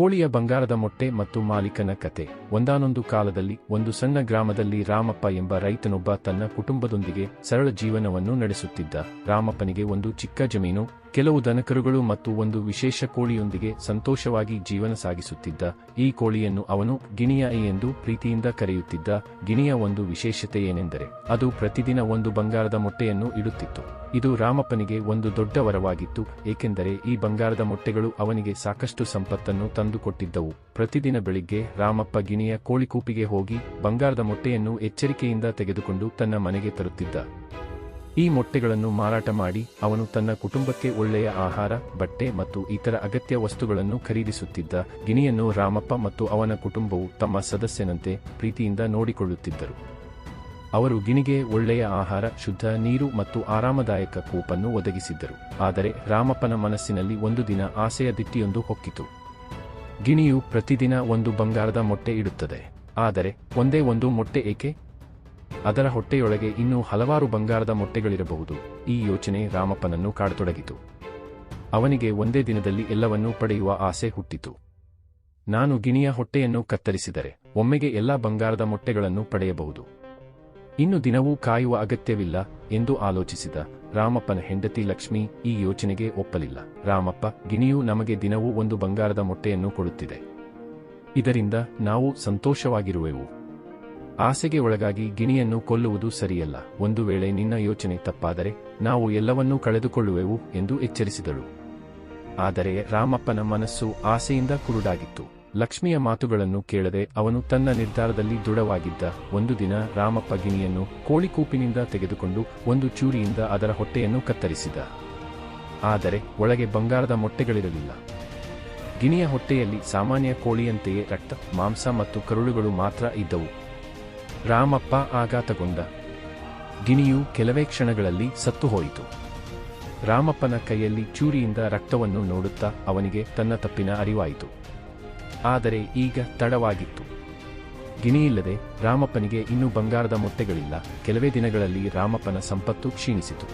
ಕೋಳಿಯ ಬಂಗಾರದ ಮೊಟ್ಟೆ ಮತ್ತು ಮಾಲೀಕನ ಕತೆ. ಒಂದಾನೊಂದು ಕಾಲದಲ್ಲಿ, ಒಂದು ಸಣ್ಣ ಗ್ರಾಮದಲ್ಲಿ ರಾಮಪ್ಪ ಎಂಬ ರೈತನೊಬ್ಬ ತನ್ನ ಕುಟುಂಬದೊಂದಿಗೆ ಸರಳ ಜೀವನವನ್ನು ನಡೆಸುತ್ತಿದ್ದ. ರಾಮಪ್ಪನಿಗೆ ಒಂದು ಚಿಕ್ಕ ಜಮೀನು ಕೆಲವು ದನಕರುಗಳು ಮತ್ತು ಒಂದು ವಿಶೇಷ ಕೋಳಿಯೊಂದಿಗೆ ಸಂತೋಷವಾಗಿ ಜೀವನ ಸಾಗಿಸುತ್ತಿದ್ದ ಈ ಕೋಳಿಯನ್ನು ಅವನು ಗಿಣಿಯ ಎಂದು ಪ್ರೀತಿಯಿಂದ ಕರೆಯುತ್ತಿದ್ದ ಗಿಣಿಯ ಒಂದು ವಿಶೇಷತೆ ಏನೆಂದರೆ ಅದು ಪ್ರತಿದಿನ ಒಂದು ಬಂಗಾರದ ಮೊಟ್ಟೆಯನ್ನು ಇಡುತ್ತಿತ್ತು. ಇದು ರಾಮಪ್ಪನಿಗೆ ಒಂದು ದೊಡ್ಡ ವರವಾಗಿತ್ತು, ಏಕೆಂದರೆ ಈ ಬಂಗಾರದ ಮೊಟ್ಟೆಗಳು ಅವನಿಗೆ ಸಾಕಷ್ಟು ಸಂಪತ್ತನ್ನು ತಂದುಕೊಟ್ಟಿದ್ದವು. ಪ್ರತಿದಿನ ಬೆಳಿಗ್ಗೆ ರಾಮಪ್ಪ ಗಿಣಿಯ ಕೋಳಿಕೂಪಿಗೆ ಹೋಗಿ ಬಂಗಾರದ ಮೊಟ್ಟೆಯನ್ನು ಎಚ್ಚರಿಕೆಯಿಂದ ತೆಗೆದುಕೊಂಡು ತನ್ನ ಮನೆಗೆ ತರುತ್ತಿದ್ದ. ಈ ಮೊಟ್ಟೆಗಳನ್ನು ಮಾರಾಟ ಮಾಡಿ ಅವನು ತನ್ನ ಕುಟುಂಬಕ್ಕೆ ಒಳ್ಳೆಯ ಆಹಾರ, ಬಟ್ಟೆ ಮತ್ತು ಇತರ ಅಗತ್ಯ ವಸ್ತುಗಳನ್ನು ಖರೀದಿಸುತ್ತಿದ್ದ ಗಿಣಿಯನ್ನು ರಾಮಪ್ಪ ಮತ್ತು ಅವನ ಕುಟುಂಬವು ತಮ್ಮ ಸದಸ್ಯನಂತೆ ಪ್ರೀತಿಯಿಂದ ನೋಡಿಕೊಳ್ಳುತ್ತಿದ್ದರು. ಅವರು ಗಿಣಿಗೆ ಒಳ್ಳೆಯ ಆಹಾರ, ಶುದ್ಧ ನೀರು ಮತ್ತು ಆರಾಮದಾಯಕ ಕೂಪನ್ನು ಒದಗಿಸಿದ್ದರು. ಆದರೆ ರಾಮಪ್ಪನ ಮನಸ್ಸಿನಲ್ಲಿ ಒಂದು ದಿನ ಆಸೆಯ ದಿಟ್ಟಿಯೊಂದು ಹೊಕ್ಕಿತು. ಗಿಣಿಯು ಪ್ರತಿದಿನ ಒಂದು ಬಂಗಾರದ ಮೊಟ್ಟೆ ಇಡುತ್ತದೆ. ಆದರೆ ಒಂದೇ ಒಂದು ಮೊಟ್ಟೆ ಏಕೆ? ಅದರ ಹೊಟ್ಟೆಯೊಳಗೆ ಇನ್ನೂ ಹಲವಾರು ಬಂಗಾರದ ಮೊಟ್ಟೆಗಳಿರಬಹುದು. ಈ ಯೋಚನೆ ರಾಮಪ್ಪನನ್ನು ಕಾಡತೊಡಗಿತು. ಅವನಿಗೆ ಒಂದೇ ದಿನದಲ್ಲಿ ಎಲ್ಲವನ್ನೂ ಪಡೆಯುವ ಆಸೆ ಹುಟ್ಟಿತು. ನಾನು ಗಿಣಿಯ ಹೊಟ್ಟೆಯನ್ನು ಕತ್ತರಿಸಿದರೆ ಒಮ್ಮೆಗೆ ಎಲ್ಲಾ ಬಂಗಾರದ ಮೊಟ್ಟೆಗಳನ್ನು ಪಡೆಯಬಹುದು. ಇನ್ನು ದಿನವೂ ಕಾಯುವ ಅಗತ್ಯವಿಲ್ಲ ಎಂದು ಆಲೋಚಿಸಿದ ರಾಮಪ್ಪನ ಹೆಂಡತಿ ಲಕ್ಷ್ಮಿ ಈ ಯೋಚನೆಗೆ ಒಪ್ಪಲಿಲ್ಲ. ರಾಮಪ್ಪ, ಗಿಣಿಯು ನಮಗೆ ದಿನವೂ ಒಂದು ಬಂಗಾರದ ಮೊಟ್ಟೆಯನ್ನು ಕೊಡುತ್ತಿದೆ. ಇದರಿಂದ ನಾವು ಸಂತೋಷವಾಗಿರುವೆವು. ಆಸೆಗೆ ಒಳಗಾಗಿ ಗಿಣಿಯನ್ನು ಕೊಲ್ಲುವುದು ಸರಿಯಲ್ಲ. ಒಂದು ವೇಳೆ ನಿನ್ನ ಯೋಚನೆ ತಪ್ಪಾದರೆ ನಾವು ಎಲ್ಲವನ್ನೂ ಕಳೆದುಕೊಳ್ಳುವೆವು ಎಂದು ಎಚ್ಚರಿಸಿದಳು. ಆದರೆ ರಾಮಪ್ಪನ ಮನಸ್ಸು ಆಸೆಯಿಂದ ಕುರುಡಾಗಿತ್ತು. ಲಕ್ಷ್ಮಿಯ ಮಾತುಗಳನ್ನು ಕೇಳದೆ ಅವನು ತನ್ನ ನಿರ್ಧಾರದಲ್ಲಿ ದೃಢವಾಗಿದ್ದ ಒಂದು ದಿನ ರಾಮಪ್ಪ ಗಿಣಿಯನ್ನು ಕೋಳಿಕೂಪಿನಿಂದ ತೆಗೆದುಕೊಂಡು ಒಂದು ಚೂರಿಯಿಂದ ಅದರ ಹೊಟ್ಟೆಯನ್ನು ಕತ್ತರಿಸಿದ. ಆದರೆ ಒಳಗೆ ಬಂಗಾರದ ಮೊಟ್ಟೆಗಳಿರಲಿಲ್ಲ. ಗಿಣಿಯ ಹೊಟ್ಟೆಯಲ್ಲಿ ಸಾಮಾನ್ಯ ಕೋಳಿಯಂತೆಯೇ ರಕ್ತ, ಮಾಂಸ ಮತ್ತು ಕರುಳುಗಳು ಮಾತ್ರ ಇದ್ದವು. ರಾಮಪ್ಪ ಆಘಾತಗೊಂಡ. ಗಿಣಿಯು ಕೆಲವೇ ಕ್ಷಣಗಳಲ್ಲಿ ಸತ್ತು ಹೋಯಿತು. ರಾಮಪ್ಪನ ಕೈಯಲ್ಲಿ ಚೂರಿಯಿಂದ ರಕ್ತವನ್ನು ನೋಡುತ್ತಾ ಅವನಿಗೆ ತನ್ನ ತಪ್ಪಿನ ಅರಿವಾಯಿತು. ಆದರೆ ಈಗ ತಡವಾಗಿತ್ತು. ಗಿಣಿಯಿಲ್ಲದೆ ರಾಮಪ್ಪನಿಗೆ ಇನ್ನೂ ಬಂಗಾರದ ಮೊಟ್ಟೆಗಳಿಲ್ಲ. ಕೆಲವೇ ದಿನಗಳಲ್ಲಿ ರಾಮಪ್ಪನ ಸಂಪತ್ತು ಕ್ಷೀಣಿಸಿತು.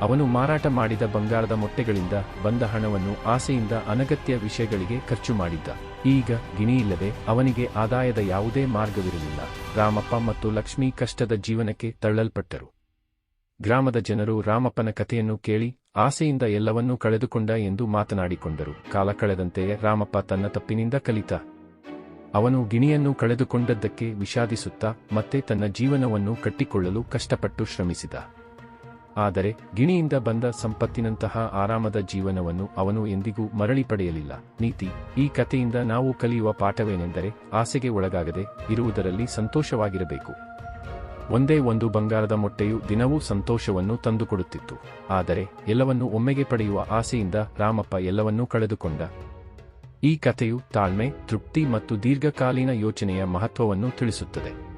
ಅವನು ಮಾರಾಟ ಮಾಡಿದ ಬಂಗಾರದ ಮೊಟ್ಟೆಗಳಿಂದ ಬಂದ ಹಣವನ್ನು ಆಸೆಯಿಂದ ಅನಗತ್ಯ ವಿಷಯಗಳಿಗೆ ಖರ್ಚು ಮಾಡಿದ್ದ. ಈಗ ಗಿಣಿಯಿಲ್ಲದೆ ಅವನಿಗೆ ಆದಾಯದ ಯಾವುದೇ ಮಾರ್ಗವಿರಲಿಲ್ಲ. ರಾಮಪ್ಪ ಮತ್ತು ಲಕ್ಷ್ಮಿ ಕಷ್ಟದ ಜೀವನಕ್ಕೆ ತಳ್ಳಲ್ಪಟ್ಟರು. ಗ್ರಾಮದ ಜನರು ರಾಮಪ್ಪನ ಕಥೆಯನ್ನು ಕೇಳಿ ಆಸೆಯಿಂದ ಎಲ್ಲವನ್ನೂ ಕಳೆದುಕೊಂಡ ಎಂದು ಮಾತನಾಡಿಕೊಂಡರು. ಕಾಲ ಕಳೆದಂತೆಯೇ ರಾಮಪ್ಪ ತನ್ನ ತಪ್ಪಿನಿಂದ ಕಲಿತ. ಅವನು ಗಿಣಿಯನ್ನು ಕಳೆದುಕೊಂಡದ್ದಕ್ಕೆ ವಿಷಾದಿಸುತ್ತಾ ಮತ್ತೆ ತನ್ನ ಜೀವನವನ್ನು ಕಟ್ಟಿಕೊಳ್ಳಲು ಕಷ್ಟಪಟ್ಟು ಶ್ರಮಿಸಿದ. ಆದರೆ ಗಿಣಿಯಿಂದ ಬಂದ ಸಂಪತ್ತಿನಂತಹ ಆರಾಮದ ಜೀವನವನ್ನು ಅವನು ಎಂದಿಗೂ ಮರಳಿ ಪಡೆಯಲಿಲ್ಲ. ನೀತಿ, ಈ ಕಥೆಯಿಂದ ನಾವು ಕಲಿಯುವ ಪಾಠವೇನೆಂದರೆ ಆಸೆಗೆ ಒಳಗಾಗದೆ ಇರುವುದರಲ್ಲಿ ಸಂತೋಷವಾಗಿರಬೇಕು. ಒಂದೇ ಒಂದು ಬಂಗಾರದ ಮೊಟ್ಟೆಯು ದಿನವೂ ಸಂತೋಷವನ್ನು ತಂದುಕೊಡುತ್ತಿತ್ತು. ಆದರೆ ಎಲ್ಲವನ್ನೂ ಒಮ್ಮೆಗೆ ಪಡೆಯುವ ಆಸೆಯಿಂದ ರಾಮಪ್ಪ ಎಲ್ಲವನ್ನೂ ಕಳೆದುಕೊಂಡ. ಈ ಕಥೆಯು ತಾಳ್ಮೆ, ತೃಪ್ತಿ ಮತ್ತು ದೀರ್ಘಕಾಲೀನ ಯೋಚನೆಯ ಮಹತ್ವವನ್ನು ತಿಳಿಸುತ್ತದೆ.